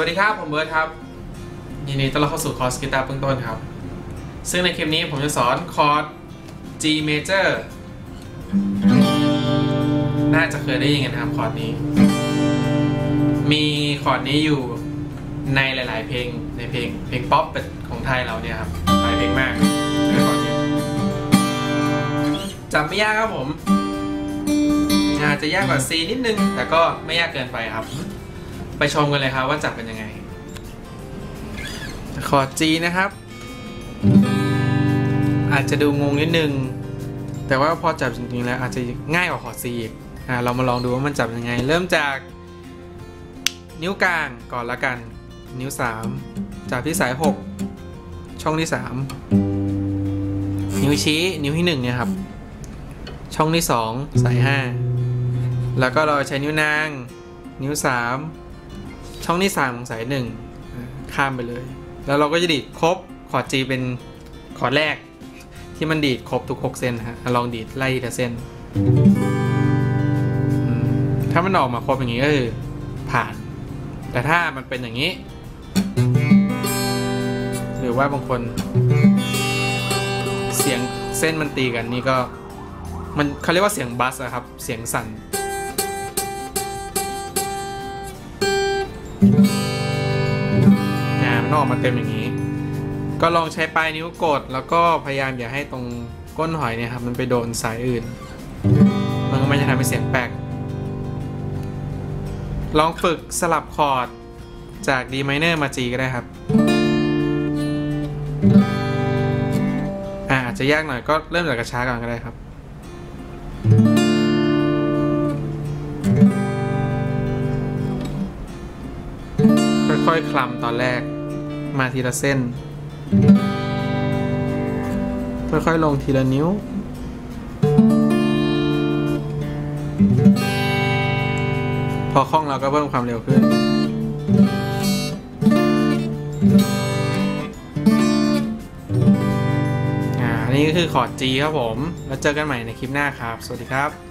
วัสดีครับ ผมเบิร์ดครับยินดีต้อนรับเข้าสู่คอร์สกีตาร์เบื้องต้นครับ ซึ่งในคลิปนี้ผมจะสอนคอร์ด G major น่าจะเคยได้ยินกันนะครับคอร์ดนี้ มีคอร์ดนี้อยู่ในหลาย ๆ เพลงในเพลงเพลงป๊อปของไทยเราเนี่ยครับหลายเพลงมากคอร์ดนี้จำไม่ยากครับผมอาจจะยากกว่า C นิดนึง แต่ก็ไม่ยากเกินไปครับ ไปชมกันเลยครับว่าจับเป็นยังไงคอร์ด G นะครับ อาจจะดูงงนิดนึง แต่ว่าพอจับจริงๆแล้วอาจจะง่ายกว่าคอร์ด C อีกอ่าเรามาลองดูว่ามันจับยังไง เริ่มจาก นิ้วกลางก่อนละกัน นิ้ว 3 จับที่สาย 6 ช่องที่ 3 นิ้วชี้นิ้วที่1เนี่ยครับ ช่องที่ 2 สาย 5 แล้วก็เราใช้นิ้วนาง นิ้ว 3 ช่องที่3ของสาย1ข้ามไปเลย แล้วเราก็จะดีดครบคอร์ด G เป็นคอร์ดแรก ที่มันดีดครบทุก 6 เส้นฮะลองดีดไล่ทีละเส้น ถ้ามันออกมาครบอย่างนี้ก็คือผ่าน แต่ถ้ามันเป็นอย่างนี้ หรือว่าบางคน เสียงเส้นมันตีกันนี่ก็ มันเขาเรียกว่าเสียงบัสอะครับ เสียงสั่น มันออกมาเต็มอย่างนี้ ก็ลองใช้ปลายนิ้วกด แล้วก็พยายามอย่าให้ตรงก้นหอยเนี่ยครับมันไปโดนสายอื่น มันก็ไม่จะทำให้เสียงแปลก ลองฝึกสลับคอร์ดจาก D minor มา G ก็ได้ครับอาอาจจะยากหน่อยก็เริ่มจากกระช้าก่อนก็ได้ครับค่อยๆคลำตอนแรก มาทีละเส้น ค่อยๆลงทีละนิ้ว พอคล่องเราก็เพิ่มความเร็วขึ้นอ่านี่ก็คือคอร์ด G ครับผม แล้วเจอกันใหม่ในคลิปหน้าครับ สวัสดีครับ